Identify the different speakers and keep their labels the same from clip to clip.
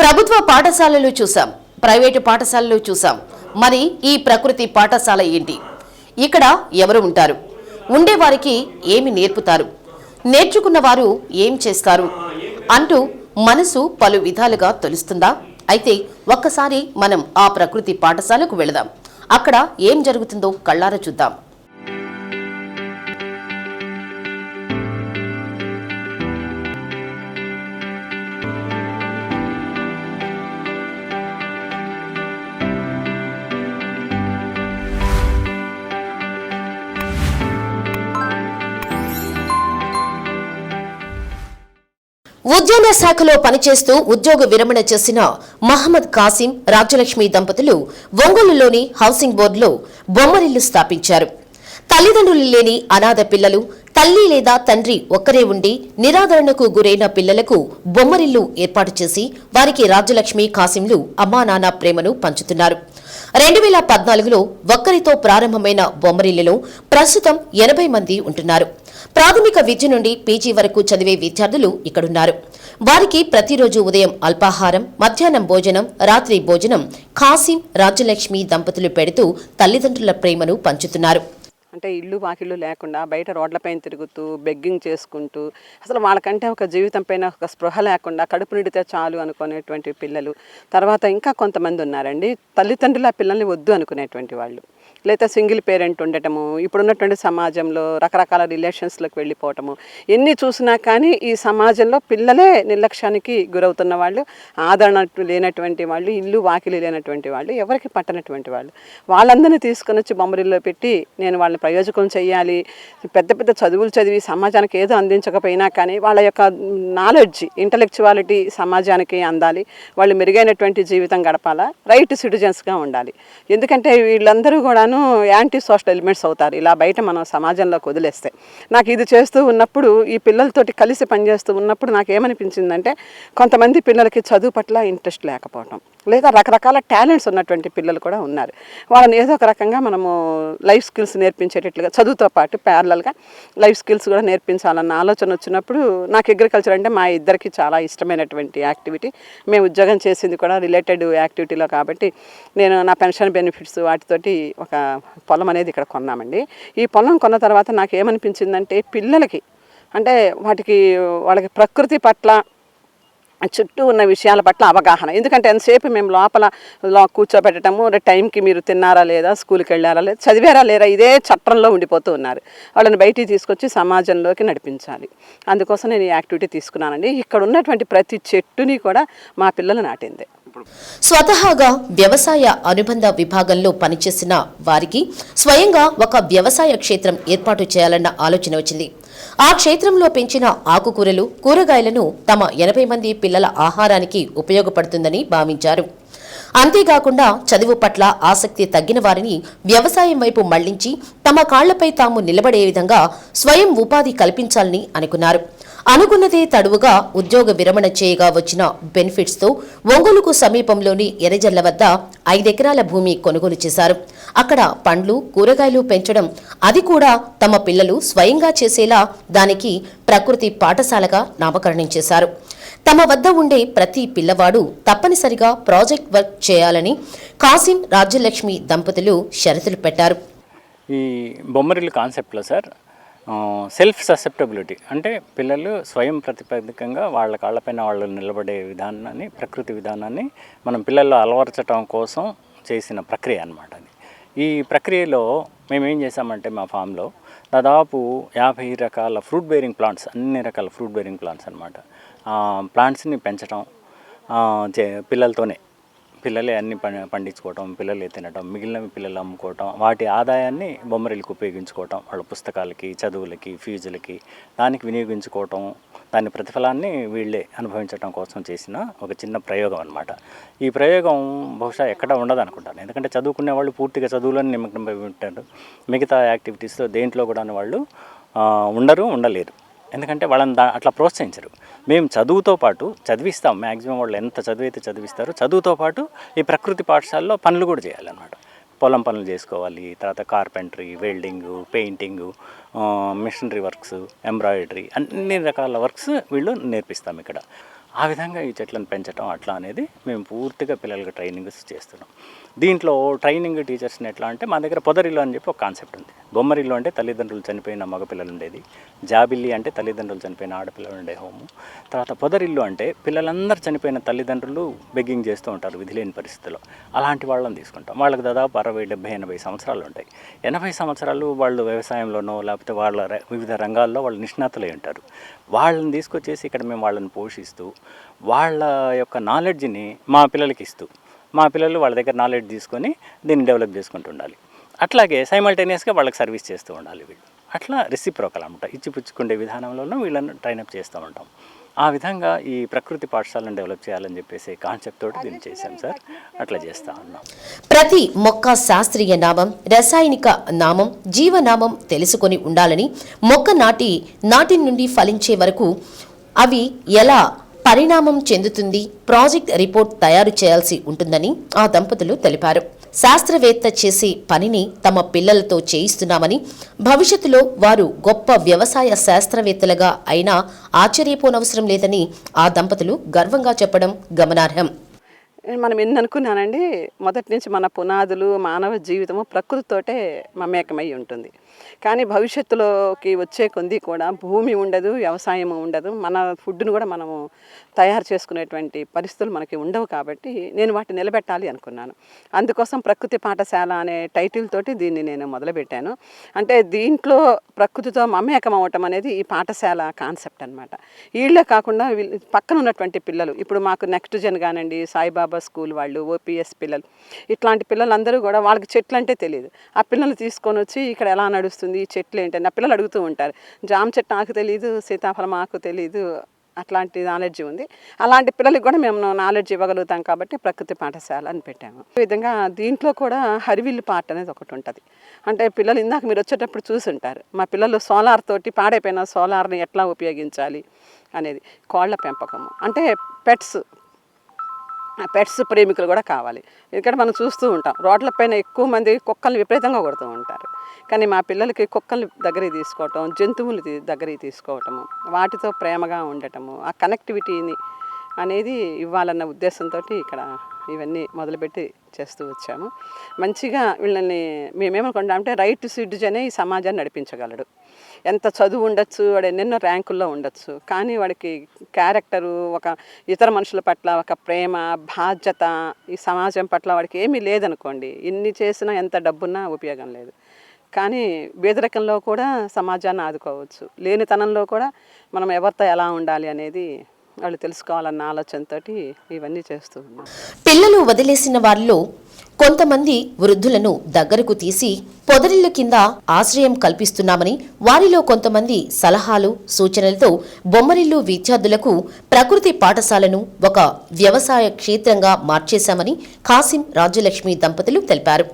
Speaker 1: ప్రభుత్వ పాఠశాలలు చూసాం ప్రైవేటు పాఠశాలలు చూసాం మరి ఈ ప్రకృతి పాఠశాల ఏంటి? ఇక్కడ ఎవరు ఉంటారు? ఉండేవారికి ఏమి నేర్పుతారు? నేర్చుకున్న వారు ఏం చేస్తారు? అంటూ మనసు పలు విధాలుగా తొలుస్తుందా? అయితే ఒక్కసారి మనం ఆ ప్రకృతి పాఠశాలకు వెళదాం. అక్కడ ఏం జరుగుతుందో కళ్ళారా చూద్దాం. ఉద్యాన శాఖలో పనిచేస్తూ ఉద్యోగ విరమణ చేసిన మహమ్మద్ కాసిం రాజ్యలక్ష్మి దంపతులు ఒంగోలులోని హౌసింగ్ బోర్డులో బొమ్మరిల్లు స్థాపించారు. తల్లిదండ్రులు లేని అనాథ పిల్లలు తల్లి లేదా తండ్రి ఒక్కరే ఉండి నిరాదరణకు గురైన పిల్లలకు బొమ్మరిల్లు ఏర్పాటు చేసి వారికి రాజ్యలక్ష్మి కాసింలు అమ్మా నాన్న ప్రేమను పంచుతున్నారు. రెండు వేల పద్నాలుగులో ఒక్కరితో ప్రారంభమైన బొమ్మరిల్లులో ప్రస్తుతం ఎనభై మంది ఉంటున్నారు. ప్రాథమిక విద్య నుండి పీజీ వరకు చదివే విద్యార్థులు ఇక్కడున్నారు. వారికి ప్రతిరోజు ఉదయం అల్పాహారం మధ్యాహ్నం భోజనం రాత్రి భోజనం ఖాసిం రాజ్యలక్ష్మి దంపతులు పెడుతూ తల్లిదండ్రుల ప్రేమను పంచుతున్నారు.
Speaker 2: అంటే ఇల్లు వాకిళ్ళు లేకుండా బయట రోడ్లపైన తిరుగుతూ బెగ్గింగ్ చేసుకుంటూ అసలు వాళ్ళకంటే ఒక జీవితం పైన ఒక స్పృహ లేకుండా కడుపు నిడితే చాలు అనుకునేటువంటి పిల్లలు. తర్వాత ఇంకా కొంతమంది ఉన్నారండి. తల్లిదండ్రులు ఆ పిల్లల్ని వద్దు అనుకునేటువంటి వాళ్ళు. లేదా సింగిల్ పేరెంట్ ఉండటము ఇప్పుడున్నటువంటి సమాజంలో రకరకాల రిలేషన్స్లోకి వెళ్ళిపోవటము ఎన్ని చూసినా కానీ ఈ సమాజంలో పిల్లలే నిర్లక్ష్యానికి గురవుతున్న వాళ్ళు ఆదరణ లేనటువంటి వాళ్ళు ఇల్లు వాకిలి లేనటువంటి వాళ్ళు ఎవరికి పట్టనటువంటి వాళ్ళు. వాళ్ళందరినీ తీసుకొని వచ్చి బొమ్మరిల్లో పెట్టి నేను వాళ్ళని ప్రయోజకం చేయాలి పెద్ద పెద్ద చదువులు చదివి సమాజానికి ఏదో అందించకపోయినా కానీ వాళ్ళ యొక్క నాలెడ్జ్ ఇంటలెక్చువాలిటీ సమాజానికి అందాలి. వాళ్ళు మెరుగైనటువంటి జీవితం గడపాలా. రైట్ సిటిజన్స్గా ఉండాలి. ఎందుకంటే వీళ్ళందరూ కూడా కూడాను యాంటీ సోషల్ ఎలిమెంట్స్ అవుతారు. ఇలా బయట మనం సమాజంలోకి వదిలేస్తే. నాకు ఇది చేస్తూ ఉన్నప్పుడు ఈ పిల్లలతోటి కలిసి పనిచేస్తూ ఉన్నప్పుడు నాకు ఏమనిపించిందంటే కొంతమంది పిల్లలకి చదువు పట్ల ఇంట్రెస్ట్ లేకపోవటం. లేదా రకరకాల టాలెంట్స్ ఉన్నటువంటి పిల్లలు కూడా ఉన్నారు. వాళ్ళని ఏదో ఒక రకంగా మనము లైఫ్ స్కిల్స్ నేర్పించేటట్లుగా చదువుతో పాటు ప్యారలల్గా లైఫ్ స్కిల్స్ కూడా నేర్పించాలన్న ఆలోచన వచ్చినప్పుడు నాకు అగ్రికల్చర్ అంటే మా ఇద్దరికి చాలా ఇష్టమైనటువంటి యాక్టివిటీ మేము ఉద్యోగం చేసింది కూడా రిలేటెడ్ యాక్టివిటీలో కాబట్టి నేను నా పెన్షన్ బెనిఫిట్స్ వాటితోటి ఒక పొలం అనేది ఇక్కడ కొన్నామండి. ఈ పొలం కొన్న తర్వాత నాకు ఏమనిపించిందంటే పిల్లలకి అంటే వాటికి వాళ్ళకి ప్రకృతి పట్ల చుట్టూ ఉన్న విషయాల పట్ల అవగాహన. ఎందుకంటే ఎంతసేపు మేము లోపల లో కూర్చోబెట్టడము టైంకి మీరు తిన్నారా లేదా స్కూల్కి వెళ్ళారా లేదా చదివారా లేరా ఇదే చట్టంలో ఉండిపోతూ ఉన్నారు. వాళ్ళని బయటికి తీసుకొచ్చి సమాజంలోకి నడిపించాలి. అందుకోసం నేను ఈ యాక్టివిటీ తీసుకున్నానండి. ఇక్కడ ఉన్నటువంటి ప్రతి చెట్టుని కూడా మా పిల్లలు నాటిందే.
Speaker 1: స్వతహాగా వ్యవసాయ అనుబంధ విభాగంలో పనిచేసిన వారికి స్వయంగా ఒక వ్యవసాయ క్షేత్రం ఏర్పాటు చేయాలన్న ఆలోచన వచ్చింది. ఆ క్షేత్రంలో పెంచిన ఆకుకూరలు కూరగాయలను తమ ఎనభై మంది పిల్లల ఆహారానికి ఉపయోగపడుతుందని భావించారు. అంతేకాకుండా చదువు పట్ల ఆసక్తి తగ్గిన వారిని వ్యవసాయం వైపు మళ్ళించి తమ కాళ్ళపై తాము నిలబడే విధంగా స్వయం ఉపాధి కల్పించాలని అనుకున్నారు. అనుకున్నదే తడువుగా ఉద్యోగ విరమణ చేయగా వచ్చిన బెనిఫిట్స్తో ఒంగోలుకు సమీపంలోని ఎరజల్ల వద్ద ఐదెకరాల భూమి కొనుగోలు చేశారు. అక్కడ పండ్లు కూరగాయలు పెంచడం అది కూడా తమ పిల్లలు స్వయంగా చేసేలా దానికి ప్రకృతి పాఠశాలగా నామకరణం చేశారు. తమ వద్ద ఉండే ప్రతి పిల్లవాడు తప్పనిసరిగా ప్రాజెక్ట్ వర్క్ చేయాలని కాసిం రాజ్యలక్ష్మి దంపతులు షరతులు పెట్టారు.
Speaker 3: ఈ బొమ్మరిల్లు కాన్సెప్ట్లో సార్ సెల్ఫ్ ససెప్టబిలిటీ అంటే పిల్లలు స్వయం ప్రతిపాదికంగా వాళ్ళ కాళ్ళపైన వాళ్ళు నిలబడే విధానాన్ని ప్రకృతి విధానాన్ని మనం పిల్లల్లో అలవరచటం కోసం చేసిన ప్రక్రియ అనమాట అది. ఈ ప్రక్రియలో మేము ఏం చేసామంటే మా ఫామ్లో దాదాపు యాభై రకాల ఫ్రూట్ బేరింగ్ ప్లాంట్స్ అన్ని రకాల ఫ్రూట్ బేరింగ్ ప్లాంట్స్ అనమాట ప్లాంట్స్ని పెంచడం చే- పిల్లలతోనే పిల్లలే అన్ని పండించుకోవటం పిల్లలే తినటం మిగిలినవి పిల్లలు అమ్ముకోవటం వాటి ఆదాయాన్ని బొమ్మరిలకు ఉపయోగించుకోవటం వాళ్ళ పుస్తకాలకి చదువులకి ఫీజులకి దానికి వినియోగించుకోవటం దాని ప్రతిఫలాన్ని వీళ్ళే అనుభవించడం కోసం చేసిన ఒక చిన్న ప్రయోగం అనమాట ఈ ప్రయోగం బహుశా ఎక్కడ ఉండదు అనుకుంటాను ఎందుకంటే చదువుకునే వాళ్ళు పూర్తిగా చదువులను నిమగ్నం ఉంటారు. మిగతా యాక్టివిటీస్లో దేంట్లో కూడా వాళ్ళు ఉండరు ఉండలేరు. ఎందుకంటే వాళ్ళని దా అట్లా ప్రోత్సహించరు. మేము చదువుతో పాటు చదివిస్తాం. మ్యాక్సిమం వాళ్ళు ఎంత చదివైతే చదివిస్తారో చదువుతో పాటు ఈ ప్రకృతి పాఠశాలలో పనులు కూడా చేయాలన్నమాట. పొలం పనులు చేసుకోవాలి తర్వాత carpentry welding painting machinery works embroidery అన్ని రకాల వర్క్స్ వీళ్ళు నేర్పిస్తాం ఇక్కడ. ఆ విధంగా ఈ చెట్లను పెంచడం అట్లా అనేది మేము పూర్తిగా పిల్లలకి ట్రైనింగ్ చేస్తున్నాం. దీంట్లో ట్రైనింగ్ టీచర్స్ని ఎట్లా అంటే మా దగ్గర పొదరిల్లు అని చెప్పి ఒక కాన్సెప్ట్ ఉంది. బొమ్మరిల్లు అంటే తల్లిదండ్రులు చనిపోయిన మగపిల్లలు ఉండేది. జాబిల్లి అంటే తల్లిదండ్రులు చనిపోయిన ఆడపిల్లలు ఉండే హోము తర్వాత పొదరిల్లు అంటే పిల్లలందరూ చనిపోయిన తల్లిదండ్రులు బెగ్గింగ్ చేస్తూ ఉంటారు విధి లేని పరిస్థితుల్లో. అలాంటి వాళ్ళని తీసుకుంటాం. వాళ్ళకి దాదాపు అరవై డెబ్బై ఎనభై సంవత్సరాలు ఉంటాయి. ఎనభై సంవత్సరాలు వాళ్ళు వ్యవసాయంలోనో లేకపోతే వాళ్ళ వివిధ రంగాల్లో వాళ్ళు నిష్ణాతులై ఉంటారు. వాళ్ళని తీసుకొచ్చేసి ఇక్కడ మేము వాళ్ళని పోషిస్తూ వాళ్ళ యొక్క నాలెడ్జ్ని మా పిల్లలకి ఇస్తూ మా పిల్లలు వాళ్ళ దగ్గర నాలెడ్జ్ తీసుకొని దీన్ని డెవలప్ చేసుకుంటూ ఉండాలి. అట్లాగే సైమల్టేనియస్గా వాళ్ళకి సర్వీస్ చేస్తూ ఉండాలి వీళ్ళు. అట్లా రెసిప్రోకల్ అనమాట ఇచ్చిపుచ్చుకుండే విధానంలోనూ వీళ్ళని ట్రైనప్ చేస్తూ ఉంటాం. ఆ విధంగా ఈ ప్రకృతి పాఠశాలను డెవలప్ చేయాలని చెప్పేసి కాన్సెప్ట్ తోటి దీన్ని చేశాం సార్. అట్లా చేస్తూ ఉన్నాం.
Speaker 1: ప్రతి మొక్క శాస్త్రీయ నామం రసాయనిక నామం జీవనామం తెలుసుకొని ఉండాలని మొక్క నాటి నాటి నుండి ఫలించే వరకు అవి ఎలా పరిణామం చెందుతుంది. ప్రాజెక్ట్ రిపోర్ట్ తయారు చేయాల్సి ఉంటుందని ఆ దంపతులు తెలిపారు. శాస్త్రవేత్త చేసే పనిని తమ పిల్లలతో చేయిస్తున్నామని భవిష్యత్తులో వారు గొప్ప వ్యవసాయ శాస్త్రవేత్తలుగా అయినా ఆశ్చర్యపోనవసరం లేదని ఆ దంపతులు గర్వంగా చెప్పడం గమనార్హం.
Speaker 2: మనం ఎన్ని మొదటి నుంచి మన పునాదులు మానవ జీవితము ప్రకృతితోటే మమేకమై ఉంటుంది. కానీ భవిష్యత్తులోకి వచ్చే కొంది కూడా భూమి ఉండదు వ్యవసాయం ఉండదు. మన ఫుడ్ను కూడా మనము తయారు చేసుకునేటువంటి పరిస్థితులు మనకి ఉండవు కాబట్టి నేను వాటిని నిలబెట్టాలి అనుకున్నాను. అందుకోసం ప్రకృతి పాఠశాల అనే టైటిల్ తోటి దీన్ని నేను మొదలుపెట్టాను. అంటే దీంట్లో ప్రకృతితో మమేకం అవ్వటం అనేది ఈ పాఠశాల కాన్సెప్ట్ అనమాట వీళ్ళే కాకుండా వీళ్ళు పక్కన ఉన్నటువంటి పిల్లలు ఇప్పుడు మాకు నెక్స్ట్ జన్ కానండి సాయిబాబా స్కూల్ వాళ్ళు ఓపీఎస్ పిల్లలు ఇట్లాంటి పిల్లలందరూ కూడా వాళ్ళకి చెట్లు అంటే తెలియదు ఆ పిల్లలు తీసుకొని వచ్చి ఇక్కడ ఎలా నడుస్తుంది ఈ చెట్లు ఏంటి నా పిల్లలు అడుగుతూ ఉంటారు జామ చెట్టు నాకు తెలియదు సీతాఫలం ఆకు తెలియదు అట్లాంటి నాలెడ్జ్ ఉంది. అలాంటి పిల్లలకి కూడా మేము నాలెడ్జ్ ఇవ్వగలుగుతాం కాబట్టి ప్రకృతి పాఠశాల అని పెట్టాము. ఈ విధంగా దీంట్లో కూడా హరివిల్లు పార్ట్ అనేది ఒకటి ఉంటుంది. అంటే పిల్లలు ఇందాక మీరు వచ్చేటప్పుడు చూసుంటారు మా పిల్లలు సోలార్ తోటి పాడైపోయిన సోలార్ని ఎట్లా ఉపయోగించాలి అనేది కోళ్ళ పెంపకము. అంటే పెట్స్ పెట్స్ ప్రేమికులు కూడా కావాలి. ఎందుకంటే మనం చూస్తూ ఉంటాం. రోడ్ల పైన ఎక్కువ మంది కుక్కల్ని విపరీతంగా కొడుతూ ఉంటారు. కానీ మా పిల్లలకి కుక్కల్ని దగ్గరికి తీసుకోవటం జంతువులు దగ్గరికి తీసుకోవటము వాటితో ప్రేమగా ఉండటము ఆ కనెక్టివిటీని అనేది ఇవ్వాలన్న ఉద్దేశంతో ఇక్కడ ఇవన్నీ మొదలుపెట్టి చేస్తూ వచ్చాము. మంచిగా వీళ్ళని మేమేమనుకుంటాం అంటే రైట్ సిటిజనే ఈ సమాజాన్ని నడిపించగలడు. ఎంత చదువు ఉండొచ్చు వాడు ఎన్నెన్నో ర్యాంకుల్లో ఉండొచ్చు కానీ వాడికి క్యారెక్టరు ఒక ఇతర మనుషుల పట్ల ఒక ప్రేమ బాధ్యత ఈ సమాజం పట్ల వాడికి ఏమీ లేదనుకోండి. ఇన్ని చేసినా ఎంత డబ్బున్నా ఉపయోగం లేదు. కానీ పేదరికంలో కూడా సమాజాన్ని ఆదుకోవచ్చు. లేనితనంలో కూడా మనం ఎవరితో ఎలా ఉండాలి అనేది వాళ్ళు తెలుసుకోవాలన్న ఆలోచనతోటి ఇవన్నీ చేస్తూ ఉన్నాం.
Speaker 1: పిల్లలు వదిలేసిన వారిలో కొంతమంది వృద్ధులను దగ్గరకు తీసి పొదరిల్ల కింద ఆశ్రయం కల్పిస్తున్నామని వారిలో కొంతమంది సలహాలు సూచనలతో బొమ్మరిల్లు విద్యార్థులకు ప్రకృతి పాఠశాలను ఒక వ్యవసాయ క్షేత్రంగా మార్చేశామని కాసిం రాజ్యలక్ష్మి దంపతులు తెలిపారు.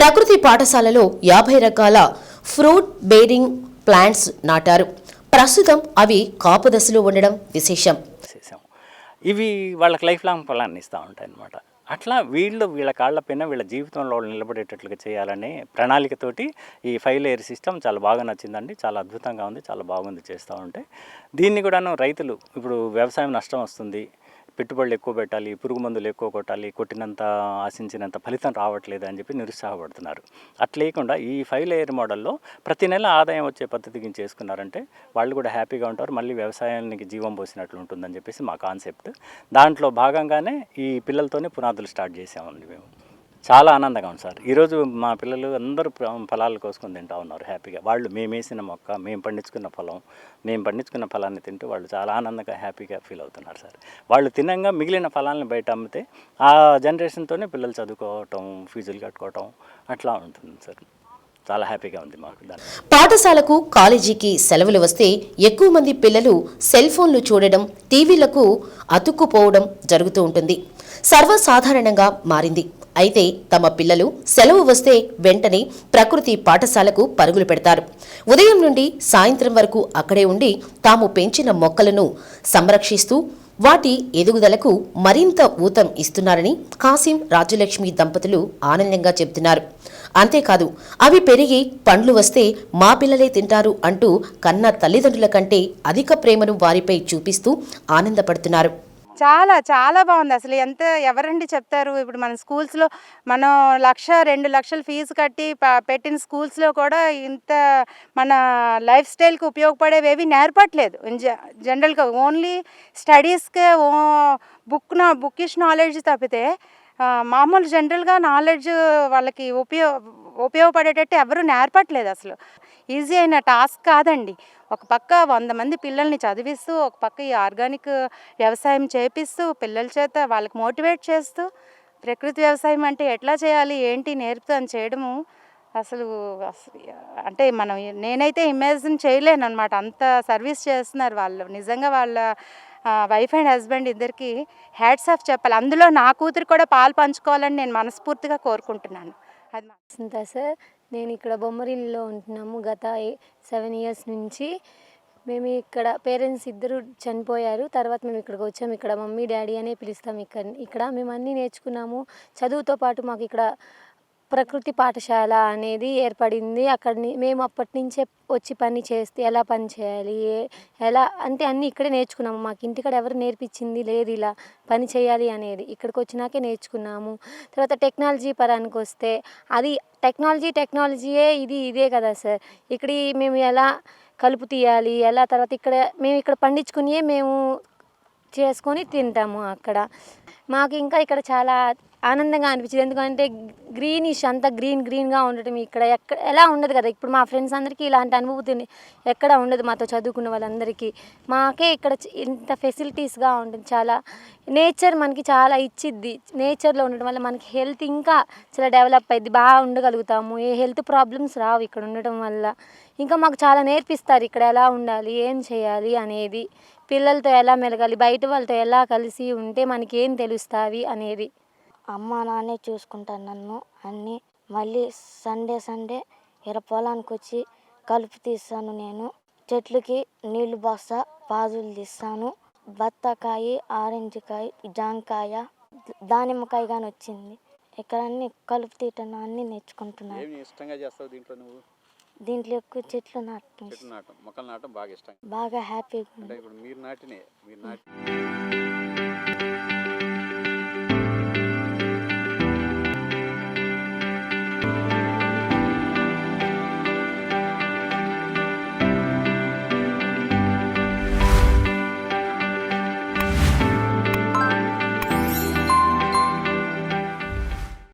Speaker 1: ప్రకృతి పాఠశాలలో యాభై రకాల ఫ్రూట్ బేరింగ్ ప్లాంట్స్ నాటారు. ప్రస్తుతం అవి కాపు దశలో ఉండడం విశేషం.
Speaker 3: విశేషం. ఇవి వాళ్ళకి లైఫ్ లాంగ్ ఫలాన్ని ఇస్తూ ఉంటాయి అన్నమాట అట్లా వీళ్ళు వీళ్ళ కాళ్ళపైన వీళ్ళ జీవితంలో వాళ్ళు నిలబడేటట్లుగా చేయాలనే ప్రణాళికతోటి ఈ ఫైవ్ లేయర్ సిస్టమ్ చాలా బాగా నచ్చిందండి. చాలా అద్భుతంగా ఉంది. చాలా బాగుంది చేస్తూ ఉంటే. దీన్ని కూడాను రైతులు ఇప్పుడు వ్యవసాయం నష్టం వస్తుంది. పెట్టుబడులు ఎక్కువ పెట్టాలి పురుగు మందులు ఎక్కువ కొట్టాలి కొట్టినంత ఆశించినంత ఫలితం రావట్లేదు అని చెప్పి నిరుత్సాహపడుతున్నారు. అట్లేయకుండా ఈ ఫైవ్ లేయర్ మోడల్లో ప్రతి నెల ఆదాయం వచ్చే పద్ధతికి చేసుకున్నారంటే వాళ్ళు కూడా హ్యాపీగా ఉంటారు మళ్ళీ వ్యవసాయానికి జీవం పోసినట్లు ఉంటుందని చెప్పేసి మా కాన్సెప్ట్. దాంట్లో భాగంగానే ఈ పిల్లలతోనే పునాదులు స్టార్ట్ చేసామండి మేము. చాలా ఆనందంగా ఉంది సార్. ఈరోజు మా పిల్లలు అందరూ ఫలాలు కోసుకొని తింటా ఉన్నారు హ్యాపీగా. వాళ్ళు మేము వేసిన మొక్క మేము పండించుకున్న ఫలం మేము పండించుకున్న ఫలాన్ని తింటూ వాళ్ళు చాలా ఆనందంగా హ్యాపీగా ఫీల్ అవుతున్నారు సార్. వాళ్ళు తినంగా మిగిలిన ఫలాలను బయట అమ్మితే ఆ జనరేషన్తోనే పిల్లలు చదువుకోవటం ఫీజులు కట్టుకోవటం అట్లా ఉంటుంది సార్. చాలా హ్యాపీగా ఉంది మాకు
Speaker 1: పాఠశాలకు కాలేజీకి సెలవులు వస్తే ఎక్కువ మంది పిల్లలు సెల్ ఫోన్లు చూడడం టీవీలకు అతుక్కుపోవడం జరుగుతూ ఉంటుంది. సర్వసాధారణంగా మారింది. అయితే తమ పిల్లలు సెలవు వస్తే వెంటనే ప్రకృతి పాఠశాలకు పరుగులు పెడతారు. ఉదయం నుండి సాయంత్రం వరకు అక్కడే ఉండి తాము పెంచిన మొక్కలను సంరక్షిస్తూ వాటి ఎదుగుదలకు మరింత ఊతం ఇస్తున్నారని కాసిం రాజ్యలక్ష్మి దంపతులు ఆనందంగా చెబుతున్నారు. అంతేకాదు అవి పెరిగి పండ్లు వస్తే మా పిల్లలే తింటారు అంటూ కన్న తల్లిదండ్రుల కంటే అధిక ప్రేమను వారిపై చూపిస్తూ ఆనందపడుతున్నారు.
Speaker 4: చాలా చాలా బాగుంది. అసలు ఎంత ఎవరండి చెప్తారు? ఇప్పుడు మన స్కూల్స్లో మనం లక్ష రెండు లక్షలు ఫీజు కట్టి పెట్టిన స్కూల్స్లో కూడా ఇంత మన లైఫ్ స్టైల్కి ఉపయోగపడేవేవి నేర్పట్లేదు. జనరల్గా ఓన్లీ స్టడీస్కే ఓ బుక్ నా బుక్కిష్ నాలెడ్జ్ తప్పితే మామూలు జనరల్గా నాలెడ్జ్ వాళ్ళకి ఉపయోగ ఉపయోగపడేటట్టు ఎవరు నేర్పట్లేదు అసలు. ఈజీ అయిన టాస్క్ కాదండి. ఒక పక్క వంద మంది పిల్లల్ని చదివిస్తూ ఒక పక్క ఈ ఆర్గానిక్ వ్యవసాయం చేపిస్తూ పిల్లల చేత వాళ్ళకి మోటివేట్ చేస్తూ ప్రకృతి వ్యవసాయం అంటే ఎట్లా చేయాలి ఏంటి నేర్పుతూ అని చేయడము అసలు అసలు అంటే మనం నేనైతే ఇమాజిన్ చేయలేను అనమాట అంత సర్వీస్ చేస్తున్నారు వాళ్ళు. నిజంగా వాళ్ళ వైఫ్ అండ్ హస్బెండ్ ఇద్దరికి హ్యాట్స్ ఆఫ్ చెప్పాలి. అందులో నా కూతురు కూడా పాలు పంచుకోవాలని నేను మనస్ఫూర్తిగా కోరుకుంటున్నాను. అది
Speaker 5: సార్? నేను ఇక్కడ బొమ్మరిల్లులో ఉంటున్నాము గత సెవెన్ ఇయర్స్ నుంచి. మేము ఇక్కడ పేరెంట్స్ ఇద్దరు చనిపోయారు. తర్వాత మేము ఇక్కడికి వచ్చాము. ఇక్కడ మమ్మీ డాడీ అనే పిలుస్తాం ఇక్కడ ఇక్కడ. మేము అన్నీ నేర్చుకున్నాము. చదువుతో పాటు మాకు ఇక్కడ ప్రకృతి పాఠశాల అనేది ఏర్పడింది. అక్కడ మేము అప్పటి నుంచే వచ్చి పని చేస్తే ఎలా పని చేయాలి? ఎలా అంటే అన్నీ ఇక్కడే నేర్చుకున్నాము. మాకు ఇంటికాడ ఎవరు నేర్పించింది లేదు ఇలా పని చేయాలి అనేది. ఇక్కడికి వచ్చినాకే నేర్చుకున్నాము. తర్వాత టెక్నాలజీ పరానికి వస్తే అది టెక్నాలజీ టెక్నాలజీయే ఇది ఇదే కదా సార్. ఇక్కడ మేము ఎలా కలుపు తీయాలి? ఎలా తర్వాత ఇక్కడ మేము ఇక్కడ పండించుకుని మేము చేసుకొని తింటాము అక్కడ. మాకు ఇంకా ఇక్కడ చాలా ఆనందంగా అనిపించింది. ఎందుకంటే గ్రీనిష్ అంతా గ్రీన్ గ్రీన్గా ఉండటం ఇక్కడ ఎక్కడ ఎలా ఉండదు కదా? ఇప్పుడు మా ఫ్రెండ్స్ అందరికీ ఇలాంటి అనుభూతిని ఎక్కడ ఉండదు మాతో చదువుకున్న వాళ్ళందరికీ. మాకే ఇక్కడ ఇంత ఫెసిలిటీస్గా ఉంటుంది. చాలా నేచర్ మనకి చాలా ఇచ్చిద్ది. నేచర్లో ఉండడం వల్ల మనకి హెల్త్ ఇంకా చాలా డెవలప్ అయింది బాగా ఉండగలుగుతాము. ఏ హెల్త్ ప్రాబ్లమ్స్ రావు ఇక్కడ ఉండటం వల్ల. ఇంకా మాకు చాలా నేర్పిస్తారు ఇక్కడ ఎలా ఉండాలి ఏం చేయాలి అనేది. పిల్లలతో ఎలా మెలగాలి బయట వాళ్ళతో ఎలా కలిసి ఉంటే మనకి ఏం తెలుస్తుంది అనేది.
Speaker 6: అమ్మ నాన్నే చూసుకుంటారు నన్ను అన్నీ మళ్ళీ సండే సండే ఎర పొలానికి వచ్చి కలుపు తీస్తాను నేను. చెట్లకి నీళ్ళు పోస్తా పాదులు తీస్తాను. బత్తాకాయ ఆరెంజ్ కాయ జాంకాయ దానిమ్మకాయ కానీ వచ్చింది. ఇక్కడ అన్ని కలుపు తీయటం అన్నీ నేర్చుకుంటున్నాను
Speaker 7: ఏమి ఇష్టంగా చేస్తావు దీంట్లో నువ్వు?
Speaker 6: దీంట్లో ఎక్కువ చెట్లు నాటం
Speaker 7: చెట్లు నాటం మొక్కలు నాటం బాగా ఇష్టం.
Speaker 6: బాగా హ్యాపీగా ఉంది
Speaker 7: అంటే ఇప్పుడు మీరు నాటినే మీరు నాటి